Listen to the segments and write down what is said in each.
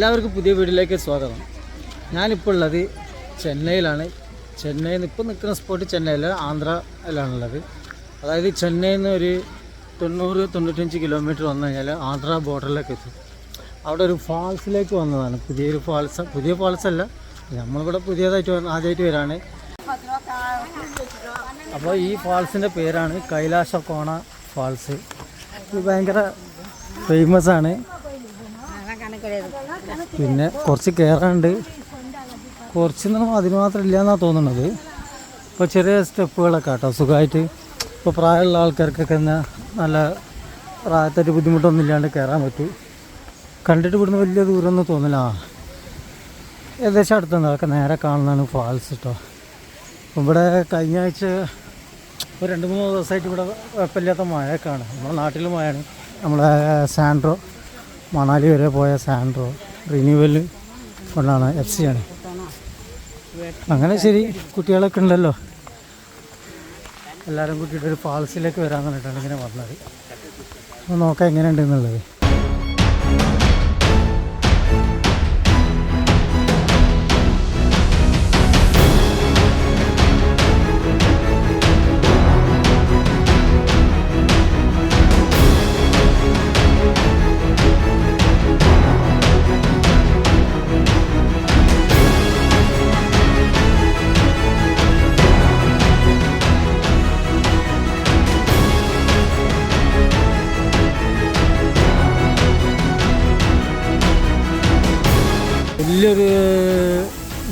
എല്ലാവർക്കും പുതിയ വീട്ടിലേക്ക് സ്വാഗതം. ഞാനിപ്പോൾ ഉള്ളത് ചെന്നൈയിലാണ്. ചെന്നൈയിൽ നിന്ന് ഇപ്പോൾ നിൽക്കുന്ന സ്പോട്ട് ചെന്നൈയിൽ ആന്ധ്രയിലാണുള്ളത് അതായത് ചെന്നൈയിൽ നിന്ന് ഒരു തൊണ്ണൂറ് തൊണ്ണൂറ്റഞ്ച് കിലോമീറ്റർ വന്നു കഴിഞ്ഞാൽ ആന്ധ്ര ബോർഡറിലേക്ക് എത്തും. അവിടെ ഒരു ഫാൾസിലേക്ക് വന്നതാണ്. പുതിയൊരു ഫാൾസ് പുതിയ ഫാൾസ് അല്ല. നമ്മളിവിടെ പുതിയതായിട്ട് ആദ്യമായിട്ട് വരാണ്. അപ്പോൾ ഈ ഫാൾസിന്റെ പേരാണ് കൈലാസ കോണ ഫാൾസ് ഇത് ഭയങ്കര ഫേമസ് ആണ്. പിന്നെ കുറച്ച് കയറാണ്ട് കുറച്ചൊന്നും അതിന് മാത്രം ഇല്ല എന്നാണ് തോന്നുന്നത്. ഇപ്പോൾ ചെറിയ സ്റ്റെപ്പുകളൊക്കെ കേട്ടോ സുഖമായിട്ട് ഇപ്പോൾ പ്രായമുള്ള ആൾക്കാർക്കൊക്കെ തന്നെ നല്ല പ്രായത്തായിട്ട് ബുദ്ധിമുട്ടൊന്നും ഇല്ലാണ്ട് കയറാൻ പറ്റും. കണ്ടിട്ട് ഇവിടുന്ന് വലിയ ദൂരമൊന്നും തോന്നില്ല. ഏകദേശം അടുത്തുണ്ട് അതൊക്കെ നേരെ കാണുന്നതാണ് ഫാൾസ് കേട്ടോ. ഇവിടെ കഴിഞ്ഞ ആഴ്ച ഒരു രണ്ട് മൂന്ന് ദിവസമായിട്ട് ഇവിടെ കുഴപ്പമില്ലാത്ത മഴയൊക്കെയാണ്. നമ്മുടെ നാട്ടിൽ മഴയാണ്. നമ്മളെ സാൻഡ്രോ മണാലി വരെ പോയ സാൻഡ്രോ. റിന്യൂവൽ ഫണ്ടാണ് എഫ് സി ആണ്. അങ്ങനെ ശരി കുട്ടികളൊക്കെ ഉണ്ടല്ലോ. എല്ലാവരും കൂട്ടിയിട്ട് ഒരു ഫാൾസിലേക്ക് വരാൻ പറഞ്ഞിട്ടാണ് ഇങ്ങനെ വന്നത്. നോക്കാം നോക്കാം എങ്ങനെയുണ്ടെന്നുള്ളത് വലിയൊരു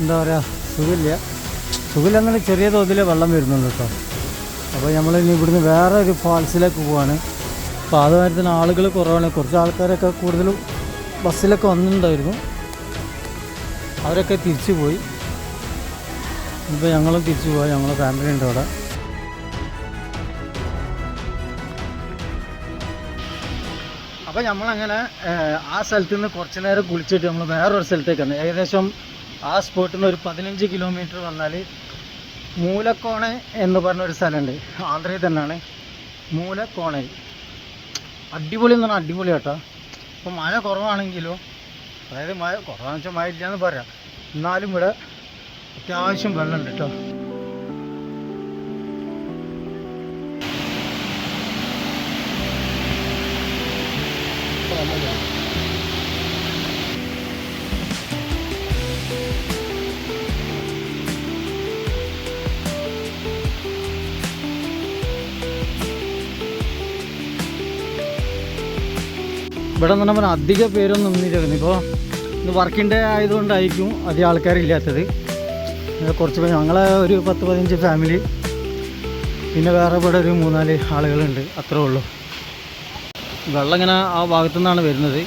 എന്താ പറയുക സുഖമില്ല. സുഖമില്ല എന്നാൽ ചെറിയ തോതിൽ വെള്ളം വരുന്നുണ്ട് കേട്ടോ. അപ്പോൾ നമ്മൾ ഇനി ഇവിടുന്ന് വേറെ ഒരു ഫാൾസിലേക്ക് പോവാണ്. അപ്പോൾ അത് കാര്യത്തിന് ആളുകൾ കുറവാണ്. കുറച്ച് ആൾക്കാരൊക്കെ കൂടുതലും ബസ്സിലൊക്കെ വന്നിട്ടുണ്ടായിരുന്നു. അവരൊക്കെ തിരിച്ചു പോയി. ഇപ്പോൾ ഞങ്ങളും തിരിച്ചു പോയി ഞങ്ങളുടെ ഫാമിലി ഉണ്ട് അവിടെ. അപ്പോൾ നമ്മളങ്ങനെ ആ സ്ഥലത്ത് നിന്ന് കുറച്ച് നേരം കുളിച്ചിട്ട് നമ്മൾ വേറൊരു സ്ഥലത്തേക്ക് വന്നു. ഏകദേശം ആ സ്പോട്ടിൽ നിന്ന് ഒരു പതിനഞ്ച് കിലോമീറ്റർ വന്നാൽ മൂലക്കോണ എന്ന് പറഞ്ഞൊരു സ്ഥലമുണ്ട് ആന്ധ്രയിൽ തന്നെയാണ് മൂലക്കോണ അടിപൊളി എന്ന് പറഞ്ഞാൽ അടിപൊളി കേട്ടോ. അപ്പോൾ മഴ കുറവാണെങ്കിലോ അതായത് മഴ കുറവാണെന്ന് വെച്ചാൽ മഴ ഇല്ലയെന്ന് പറയാം. എന്നാലും ഇവിടെ അത്യാവശ്യം വെള്ളമുണ്ട് കേട്ടോ. ഇവിടെ എന്ന് പറഞ്ഞാൽ അധിക പേരൊന്നും നിന്നിരുന്നു ഇപ്പോൾ ഇന്ന് വർക്കിംഗ് ഡേ ആയതുകൊണ്ടായിരിക്കും അധികം ആൾക്കാരില്ലാത്തത്. കുറച്ച് ഞങ്ങളെ ഒരു പത്ത് പതിനഞ്ച് ഫാമിലി. പിന്നെ വേറെ ഇവിടെ ഒരു മൂന്നാൽ ആളുകളുണ്ട്. അത്രേ ഉള്ളൂ. വെള്ളം ഇങ്ങനെ ആ ഭാഗത്തു നിന്നാണ് വരുന്നത്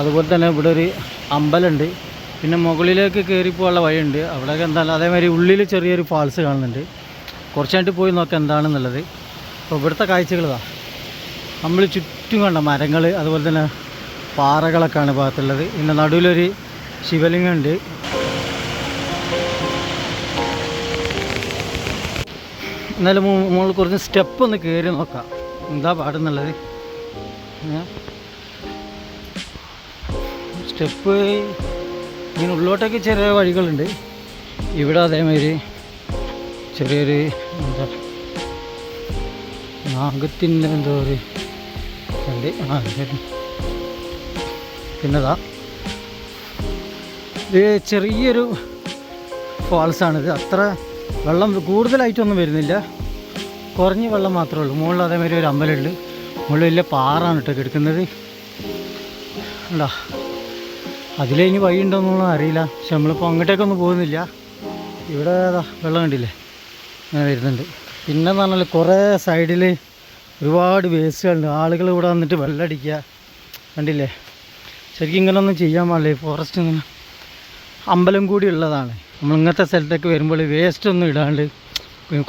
അതുപോലെ തന്നെ ഇവിടെ ഒരു അമ്പലമുണ്ട് പിന്നെ മുകളിലേക്ക് കയറിപ്പോകാനുള്ള വഴിയുണ്ട്. അവിടെയൊക്കെ എന്താണ് അതേമാതിരി ഉള്ളിൽ ചെറിയൊരു ഫാൾസ് കാണുന്നുണ്ട്. കുറച്ചായിട്ട് പോയി നോക്കാം എന്താണെന്നുള്ളത്. അപ്പോൾ ഇവിടുത്തെ കാഴ്ചകൾ ഇതാ. നമ്മൾ ചുറ്റും കണ്ട മരങ്ങൾ അതുപോലെ തന്നെ പാറകളൊക്കെയാണ് ഭാഗത്തുള്ളത്. പിന്നെ നടുവിലൊരു ശിവലിംഗമുണ്ട് എന്നാലും മുകളിൽ കുറച്ച് സ്റ്റെപ്പ് ഒന്ന് കയറി നോക്കാം. എന്താ പാടുന്നുള്ളത് സ്റ്റെപ്പ് ഇങ്ങനെ ഉള്ളോട്ടൊക്കെ ചെറിയ വഴികളുണ്ട്. ഇവിടെ അതേമാതിരി ചെറിയൊരു എന്താ നാഗത്തിന്റെ എന്തോ ഒരു ഉണ്ട് ആ പിന്നെതാ ഇത് ചെറിയൊരു ഫാൾസാണിത്. അത്ര വെള്ളം കൂടുതലായിട്ടൊന്നും വരുന്നില്ല. കുറഞ്ഞ വെള്ളം മാത്രമേ ഉള്ളൂ. മുകളിൽ അതേമാതിരി ഒരു അമ്പലമുണ്ട്. മുകളിൽ വലിയ പാറാണ് കേട്ടോ കിടക്കുന്നത്. ഉണ്ടോ അതിലിനി വഴി ഉണ്ടോന്നുള്ള അറിയില്ല. പക്ഷെ നമ്മളിപ്പോൾ അങ്ങോട്ടേക്കൊന്നും പോകുന്നില്ല. ഇവിടെ ദാ വെള്ളം കണ്ടില്ലേ? അങ്ങനെ വരുന്നുണ്ട്. പിന്നെ എന്ന് പറഞ്ഞാൽ കുറേ സൈഡിൽ ഒരുപാട് വേസ്റ്റുകളുണ്ട്. ആളുകൾ ഇവിടെ വന്നിട്ട് വെള്ളം അടിക്കുക കണ്ടില്ലേ? ശരിക്കും ഇങ്ങനെയൊന്നും ചെയ്യാൻ പാടില്ല. ഫോറസ്റ്റ് ഇങ്ങനെ അമ്പലം കൂടി ഉള്ളതാണ്. നമ്മൾ ഇങ്ങനത്തെ സ്ഥലത്തേക്ക് വരുമ്പോൾ വേസ്റ്റ് ഒന്നും ഇടാണ്ട്.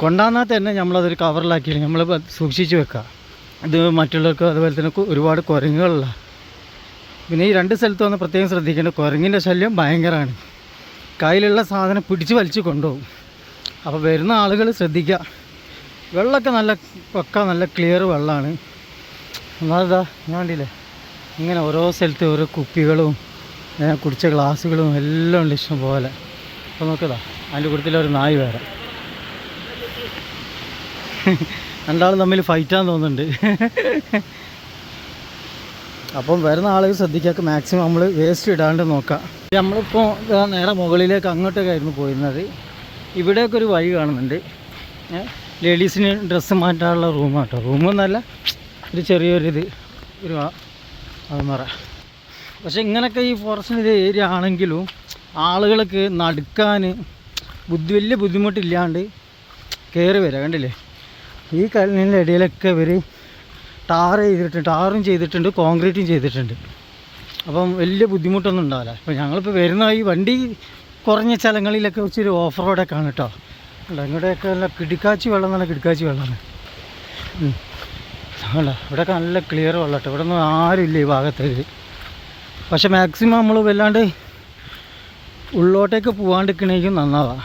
കൊണ്ടാന്നാൽ തന്നെ നമ്മളതൊരു കവറിലാക്കി നമ്മൾ സൂക്ഷിച്ച് വെക്കുക ഇത് മറ്റുള്ളവർക്ക് അതുപോലെ തന്നെ ഒരുപാട് കുരങ്ങുകളിലാണ് പിന്നെ ഈ രണ്ട് സ്ഥലത്ത് വന്ന് പ്രത്യേകം ശ്രദ്ധിക്കേണ്ട കുരങ്ങിന്റെ ശല്യം ഭയങ്കരമാണ്. കയ്യിലുള്ള സാധനം പിടിച്ച് വലിച്ച് കൊണ്ടുപോകും. അപ്പോൾ വരുന്ന ആളുകൾ ശ്രദ്ധിക്കുക വെള്ളമൊക്കെ നല്ല പക്ക നല്ല ക്ലിയർ വെള്ളമാണ്. എന്നാലിതാ ഞാൻ കണ്ടില്ലേ? ഇങ്ങനെ ഓരോ സ്ഥലത്ത് ഓരോ കുപ്പികളും കുടിച്ച ഗ്ലാസ്സുകളും എല്ലാം ഉണ്ട് ഇഷ്ടം പോലെ. അപ്പോൾ നോക്കതാ അതിന്റെ കൂട്ടത്തിൽ ഒരു നായി വേറെ. രണ്ടാളും തമ്മിൽ ഫൈറ്റാന്ന് തോന്നുന്നുണ്ട്. അപ്പം വരുന്ന ആളുകൾ ശ്രദ്ധിക്കാത്ത മാക്സിമം നമ്മൾ വേസ്റ്റ് ഇടാണ്ട് നോക്കാം. നമ്മളിപ്പോൾ നേരെ മുകളിലേക്ക് അങ്ങോട്ടേക്കായിരുന്നു പോയിരുന്നത്. ഇവിടെയൊക്കെ ഒരു വഴി കാണുന്നുണ്ട്. ലേഡീസിന് ഡ്രസ്സ് മാറ്റാനുള്ള റൂമാണ് കേട്ടോ റൂമൊന്നല്ല ഒരു ചെറിയൊരിത് ഒരു അതെന്ന് പക്ഷേ ഇങ്ങനെയൊക്കെ ഈ ഫോറസ്റ്റിന്റെ ഏരിയ ആണെങ്കിലും ആളുകൾക്ക് നടക്കാൻ ബുദ്ധി വലിയ ബുദ്ധിമുട്ടില്ലാണ്ട് കയറി വരിക കണ്ടില്ലേ? ഈ കല്ലിന്റെ ഇടയിലൊക്കെ ഇവർ ടാർ ചെയ്തിട്ടുണ്ട് ടാറും ചെയ്തിട്ടുണ്ട് കോൺക്രീറ്റും ചെയ്തിട്ടുണ്ട്. അപ്പം വലിയ ബുദ്ധിമുട്ടൊന്നും ഉണ്ടാവില്ല. അപ്പം ഞങ്ങളിപ്പോൾ വരുന്ന ഈ വണ്ടി കുറഞ്ഞ സ്ഥലങ്ങളിലൊക്കെ ഇച്ചിരി ഓഫ് റോഡൊക്കെ ആണ് കേട്ടോ. അല്ല ഇങ്ങോട്ടൊക്കെ നല്ല കിടിക്കാച്ചി വെള്ളം നല്ല കിടിക്കാച്ചി വെള്ളമാണ്. അല്ല ഇവിടെയൊക്കെ നല്ല ക്ലിയർ വെള്ളം കേട്ടോ. ഇവിടെ ഒന്നും ആരുമില്ല ഈ ഭാഗത്തേക്ക്. പക്ഷെ മാക്സിമം നമ്മൾ വല്ലാണ്ട് ഉള്ളോട്ടേക്ക് പോകാണ്ടിരിക്കണേക്കും നന്നാവാം.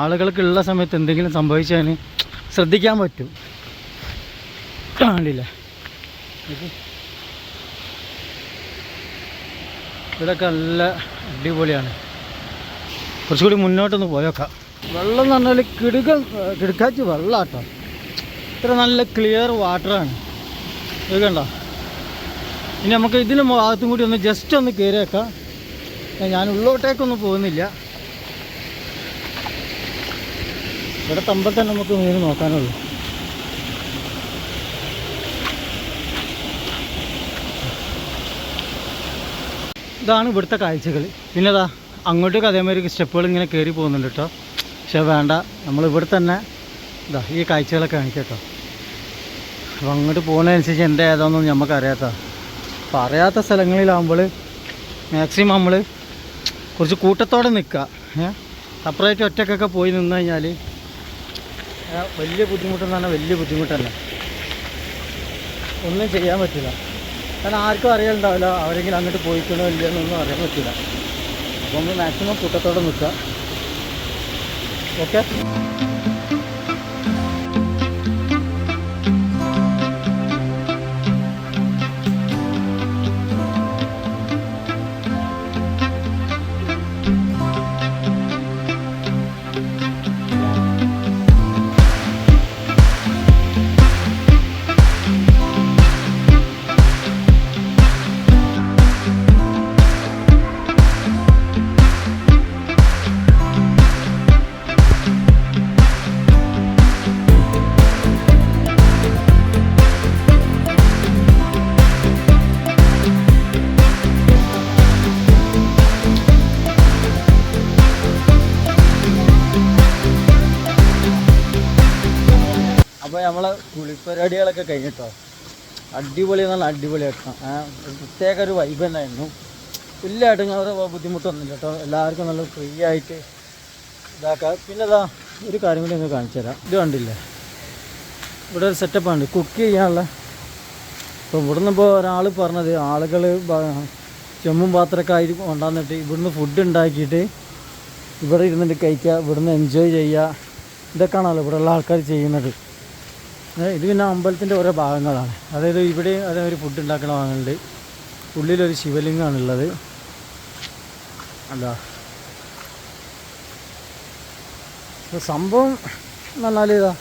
ആളുകൾക്കുള്ള സമയത്ത് എന്തെങ്കിലും സംഭവിച്ചാൽ ശ്രദ്ധിക്കാൻ പറ്റും. കാണില്ല. ഇവിടെയൊക്കെ നല്ല അടിപൊളിയാണ്. കുറച്ചുകൂടി മുന്നോട്ടൊന്ന് പോയേക്കാം. വെള്ളം എന്ന് പറഞ്ഞാൽ കിടുക കിടുക്കാച്ചി വെള്ളാട്ടോ. ഇത്ര നല്ല ക്ലിയർ വാട്ടറാണ് ഇത് കണ്ടോ? ഇനി നമുക്ക് ഇതിന് ഭാഗത്തും കൂടി ഒന്ന് ജസ്റ്റ് ഒന്ന് കയറിയേക്കാം ഞാൻ ഉള്ളോട്ടേക്കൊന്നും പോകുന്നില്ല. ഇവിടെ തമ്പത്ത് തന്നെ നമുക്ക് മീൻ നോക്കാനുള്ളൂ. ഇതാണ് ഇവിടുത്തെ കാഴ്ചകൾ പിന്നെ അതാ അങ്ങോട്ടേക്ക് അതേമാതിരി സ്റ്റെപ്പുകൾ ഇങ്ങനെ കയറി പോകുന്നുണ്ട് കേട്ടോ. പക്ഷേ വേണ്ട നമ്മൾ ഇവിടെ തന്നെ ഇതാ ഈ കാഴ്ചകളൊക്കെ കാണിക്കാം കേട്ടോ. അപ്പോൾ അങ്ങോട്ട് പോകുന്നതനുസരിച്ച് എന്താ ഏതാണെന്നൊന്നും നമുക്ക് അറിയാത്ത അപ്പോൾ അറിയാത്ത സ്ഥലങ്ങളിലാകുമ്പോൾ മാക്സിമം നമ്മൾ കുറച്ച് കൂട്ടത്തോടെ നിൽക്കുക. സെപ്പറേറ്റ് ഒറ്റക്കൊക്കെ പോയി നിന്ന് കഴിഞ്ഞാൽ വലിയ ബുദ്ധിമുട്ടെന്ന് പറഞ്ഞാൽ വലിയ ബുദ്ധിമുട്ടല്ല ഒന്നും ചെയ്യാൻ പറ്റില്ല. കാരണം ആർക്കും അറിയാനുണ്ടാവില്ല അവരെങ്കിലും അങ്ങോട്ട് പോയിക്കണോ ഇല്ലയെന്നൊന്നും അറിയാൻ പറ്റില്ല. അപ്പോൾ നമ്മൾ മാക്സിമം കൂട്ടത്തോടെ നിൽക്കുക. ഓക്കെ നമ്മളെ കുളിപ്പരിപാടികളൊക്കെ കഴിഞ്ഞിട്ടോ? അടിപൊളി നല്ല അടിപൊളിയാക്കണം ആ ഒരു പ്രത്യേക ഒരു വൈബ് തന്നെയായിരുന്നു വലിയ ഇടങ്ങാറ് ബുദ്ധിമുട്ടൊന്നുമില്ല കേട്ടോ എല്ലാവർക്കും നല്ല ഫ്രീ ആയിട്ട് ഇതാക്കാം. പിന്നെ അതാ ഒരു കാര്യം കൂടി ഒന്ന് കാണിച്ചു തരാം. ഇത് കണ്ടില്ലേ? ഇവിടെ ഒരു സെറ്റപ്പാണ് കുക്ക് ചെയ്യാനുള്ള. ഇപ്പോൾ ഇവിടുന്ന് ഇപ്പോൾ ഒരാൾ പറഞ്ഞത് ആളുകൾ ചെമ്മും പാത്രമൊക്കെ ആയി കൊണ്ടുവന്നിട്ട് ഇവിടുന്ന് ഫുഡ് ഉണ്ടാക്കിയിട്ട് ഇവിടെ ഇരുന്നിട്ട് കഴിക്കുക ഇവിടുന്ന് എൻജോയ് ചെയ്യുക. ഇതൊക്കെയാണല്ലോ ഇവിടെയുള്ള ആൾക്കാർ ചെയ്യുന്നത്. ഇത് പിന്നെ അമ്പലത്തിന്റെ ഓരോ ഭാഗങ്ങളാണ്. അതായത് ഇവിടെ ഒരു ഫുഡ് ഉണ്ടാക്കുന്ന ഭാഗങ്ങളുണ്ട്. ഉള്ളിലൊരു ശിവലിംഗമാണുള്ളത് അല്ല. സംഭവം എന്ന് ഇതാ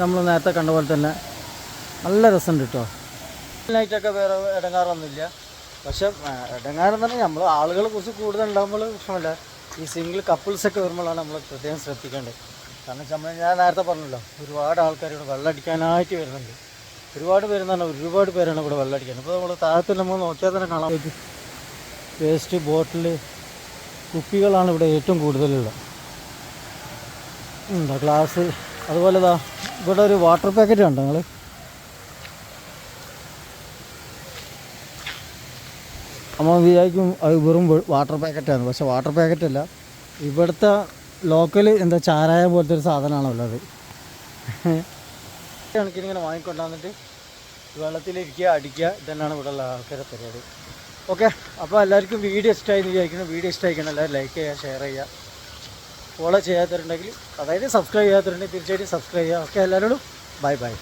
നമ്മൾ നേരത്തെ കണ്ട പോലെ തന്നെ നല്ല രസമുണ്ട് കേട്ടോ നൈറ്റൊക്കെ വേറെ ഇടങ്ങാറൊന്നുമില്ല. പക്ഷെ ഇടങ്ങാറെന്ന് പറഞ്ഞാൽ നമ്മൾ ആളുകൾ കുറച്ച് കൂടുതൽ ഉണ്ടാകുമ്പോൾ പ്രശ്നമല്ല. ഈ സിംഗിൾ കപ്പിൾസൊക്കെ വരുമ്പോഴാണ് നമ്മൾ പ്രത്യേകം ശ്രദ്ധിക്കേണ്ടത്. കാരണം നമ്മൾ ഞാൻ നേരത്തെ പറഞ്ഞല്ലോ ഒരുപാട് ആൾക്കാർ ഇവിടെ വെള്ളം അടിക്കാനായിട്ട് വരുന്നുണ്ട്. ഒരുപാട് പേരെന്ന് പറഞ്ഞാൽ ഒരുപാട് പേരാണ് ഇവിടെ വെള്ളം അടിക്കാൻ നമ്മൾ താഴത്തിൽ നമ്മൾ നോക്കിയാൽ തന്നെ കാണാൻ പറ്റും വേസ്റ്റ് ബോട്ടിൽ കുപ്പികളാണ് ഇവിടെ ഏറ്റവും കൂടുതലുള്ളത്. എന്താ ഗ്ലാസ് അതുപോലെ ഇതാ ഇവിടെ ഒരു വാട്ടർ പാക്കറ്റ് ഉണ്ട് നിങ്ങൾ നമ്മൾ വിചാരിക്കും അത് വെറും വാട്ടർ പാക്കറ്റാണ് പക്ഷെ വാട്ടർ പാക്കറ്റല്ല ഇവിടുത്തെ ലോക്കൽ എന്താ ചാരായ പോലത്തെ ഒരു സാധനമാണോ ഉള്ളത്? കണക്കിന് ഇങ്ങനെ വാങ്ങിക്കൊണ്ടുവന്നിട്ട് വെള്ളത്തിലിരിക്കുക അടിക്കുക ഇതന്നെയാണ് ഇവിടെ ഉള്ള ആൾക്കാരെ പരിപാടി. ഓക്കെ അപ്പോൾ എല്ലാവർക്കും വീഡിയോ ഇഷ്ടമായി വിചാരിക്കുന്നു. വീഡിയോ ഇഷ്ടമായിക്കണം എല്ലാവരും ലൈക്ക് ചെയ്യുക ഷെയർ ചെയ്യുക. ഫോളോ ചെയ്യാത്തവരുണ്ടെങ്കിൽ അതായത് സബ്സ്ക്രൈബ് ചെയ്യാത്തവരുണ്ടെങ്കിൽ തീർച്ചയായിട്ടും സബ്സ്ക്രൈബ് ചെയ്യുക. ഓക്കെ എല്ലാവരോടും ബൈ ബൈ